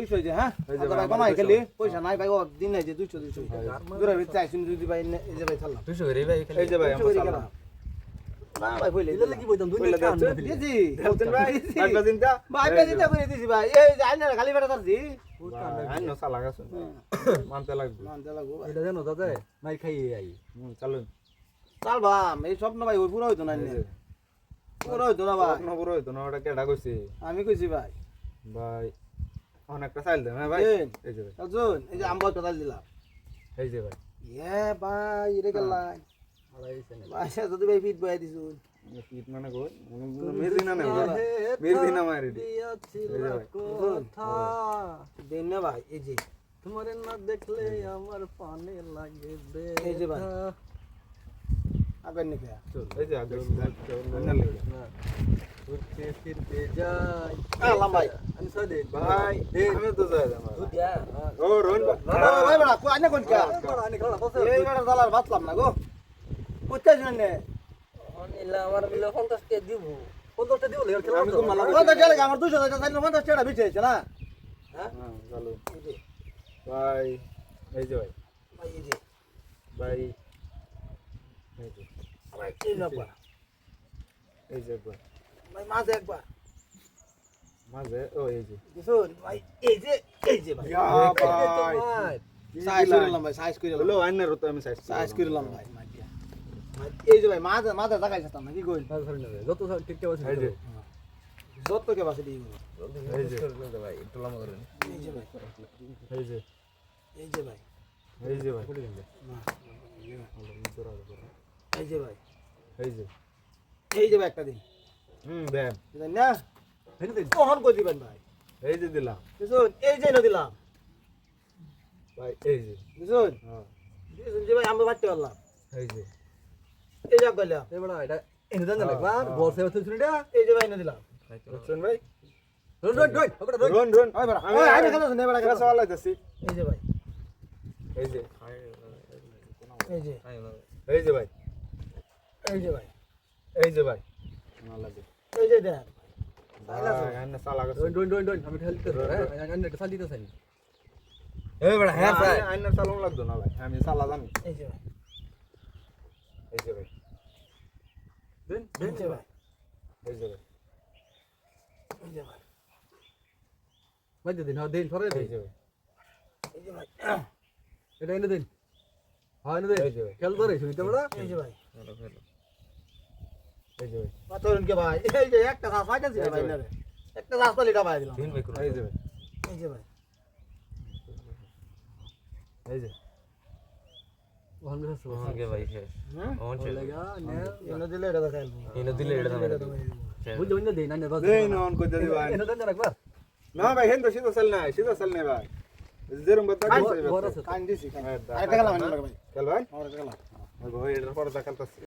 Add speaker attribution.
Speaker 1: দুইশো হয়েছে হ্যাঁ?
Speaker 2: যে
Speaker 1: আচ্ছা
Speaker 2: ভাই,
Speaker 1: ভাই কমাই খেলি পয়সা নাই ভাই দিন নাই যে দুইশো দুইশো।
Speaker 2: ভাই।
Speaker 1: দূরে ভিতরে চাইছি যদি ভাই এই যে ভাই
Speaker 3: ভাই
Speaker 2: যে ভাই
Speaker 1: দুইশো করে ভাই
Speaker 2: ভাই
Speaker 1: ভাই
Speaker 2: এই যে
Speaker 1: ভাই। যে আইনার খালি
Speaker 2: ভাই, না সালা গেছে মানতে লাগবে।
Speaker 1: মানতে লাগবো
Speaker 4: এটা জানো দাদা মাই খাইয়ে আই।
Speaker 2: চলুন।
Speaker 1: এই স্বপ্ন ভাই ওই পুরো হইতো না।
Speaker 2: যে।
Speaker 1: পুরো হইতো না ভাই।
Speaker 2: পুরো হইতো না, ওটা কেডা কইছে?
Speaker 1: আমি কইছি ভাই।
Speaker 2: ভাই, অনেকটা চাইল দেন, হ্যাঁ ভাই?
Speaker 1: দেন।
Speaker 2: এই যে ভাই,
Speaker 1: বুঝুন এই যে আম্বা কথা দিলাম
Speaker 2: এই যে ভাই।
Speaker 1: এ ভাই রে গেলাই
Speaker 4: আড়াইছে না
Speaker 1: ভাই সে যদি ভাই পিট বয়ে দিছুন
Speaker 2: পিট মানে কই? মানে কোনো মেহেদি না নেই ভাই। মেহেদি না মারি দি।
Speaker 4: দিয়াছিল
Speaker 2: এই যে ভাই।
Speaker 4: কথা
Speaker 1: দেন না ভাই এই যে
Speaker 4: তোমারে না দেখলে আমার পানে লাগে
Speaker 1: এই যে ভাই।
Speaker 4: ব্যথা।
Speaker 1: আবেন নাকি
Speaker 2: এই যে আগে অন্য লিখে।
Speaker 4: না, ঘুরতে ফিরতে যাই।
Speaker 1: আলাম ভাই
Speaker 4: আমি সাদে
Speaker 2: ভাই, আমি তো যাই যাম ভাই।
Speaker 4: দিয়া
Speaker 2: ও, রোহন ভাই।
Speaker 1: বড়া কই আইনা কোন কা?
Speaker 4: আনি খেলা বসে
Speaker 1: এই বেটা দালার বাতলাম না গো। কোথায় শুনেন নে?
Speaker 4: আমার বিলে 50 কে দিব। 50 টা দিব লেগে খেলা
Speaker 2: আমি তো মালা
Speaker 1: কত চলে আমার 200 টাকা চাইলে 50 টাকা বিছে আছে না?
Speaker 2: হ্যাঁ, চলুন। ভাই, এই যে ভাই,
Speaker 1: ভাই এই যে।
Speaker 2: ভাই, এই যে,
Speaker 1: ভাই এই
Speaker 2: যে একবার।
Speaker 1: ভাই মাঝে একবার।
Speaker 2: মাঝে, ও, এই যে।
Speaker 1: বুঝুন ভাই এই যে এই যে ভাই।
Speaker 2: ভাই।
Speaker 1: সাইজ করলাম ভাই সাইজ করলাম
Speaker 2: হলো, আইনারও তো আমি size
Speaker 1: সাইজ
Speaker 2: করলাম।
Speaker 1: ভাই। এই যে ভাই মাঝে মাঝে জায়গায় যেতাম না কি কইল?
Speaker 4: যত ঠিক ঠিক আছে
Speaker 2: এই যে,
Speaker 1: যত কে বাসে দিয়ে
Speaker 2: এই যে,
Speaker 3: ভাই একটু লম্বা করেন
Speaker 1: এই যে ভাই।
Speaker 2: এই যে,
Speaker 1: এই যে ভাই।
Speaker 2: এই যে ভাই। এই
Speaker 1: যে ভাই।
Speaker 2: এই যে।
Speaker 1: এই যে ভাই একটা দিন।
Speaker 2: হুম, দেন।
Speaker 1: না
Speaker 4: হেনে দেন।
Speaker 1: কখন কই দিবেন ভাই?
Speaker 2: এই যে দিলাম।
Speaker 1: বুঝুন এই যে না দিলাম।
Speaker 2: ভাই এই যে।
Speaker 1: বুঝুন?
Speaker 2: হ্যাঁ,
Speaker 1: যে ভাই আমরা বাড়তে পারলাম।
Speaker 2: এই যে।
Speaker 1: এই যে গেলাম
Speaker 4: এই বড় এটা এনে দেন লাগবা বল সেবা তুই শুনিডা
Speaker 1: এই যে ভাই না দিলাম।
Speaker 2: বুঝছেন ভাই?
Speaker 4: রন রন রন ওটা রন।
Speaker 2: রোন রোন।
Speaker 1: ওই বড়া
Speaker 2: আমি
Speaker 1: ওই আইনা
Speaker 2: আমি
Speaker 1: খাতা নে বড়া
Speaker 2: কাছে
Speaker 1: এই যে ভাই।
Speaker 2: এই যে।
Speaker 1: এই যে।
Speaker 2: এই যে ভাই।
Speaker 1: এই যে ভাই।
Speaker 2: এই যে ভাই। লাগে।
Speaker 1: এই যে দেন
Speaker 2: ভাই আইনা সালা গেছে
Speaker 4: রন রন রন রন আমি খেলতে হ্যাঁ আমি একটা সাল দিতে চাই
Speaker 3: এই বড় হ্যাঁ ভাই
Speaker 2: আইনা সালাম লাগতো না ভাই আমি সালা জানি
Speaker 1: এই যে ভাই
Speaker 2: এই যে ভাই
Speaker 4: দেন
Speaker 1: এই যে ভাই
Speaker 2: এই যে ভাই
Speaker 1: এই যে ভাই
Speaker 4: মাঝে দিন হ্যাঁ দিন সরে দিন
Speaker 1: এই যে ভাই
Speaker 4: এটা এনে দিন হ্যাঁ এনে দিন
Speaker 2: এই যে ভাই
Speaker 4: খেল ধরে শুনিতে বড়
Speaker 1: এই যে ভাই
Speaker 2: ভাই।
Speaker 1: পাথরন কে ভাই? এই যে একটা শ্বাস পাইতেছি ভাই না একটা শ্বাস পালি এটা ভাই দিলাম
Speaker 2: এই যে ভাই।
Speaker 1: এই যে ভাই।
Speaker 2: এই যে।
Speaker 3: ওন চলে
Speaker 4: লাগা নে না নে
Speaker 2: ভাই।
Speaker 4: এনে দেন রাখবা
Speaker 2: না ভাই হেন তো সিধা চাল নাই সিধা চাল নাই ভাই। যেরম বাদ
Speaker 4: বড় আছে
Speaker 1: কান দিছি কান।
Speaker 2: হ্যাঁ,
Speaker 1: আরেকটা ভাই।
Speaker 2: খেল ভাই
Speaker 1: আরেকটা গেলাম
Speaker 2: ভাই এটার পরে দেখালতাছি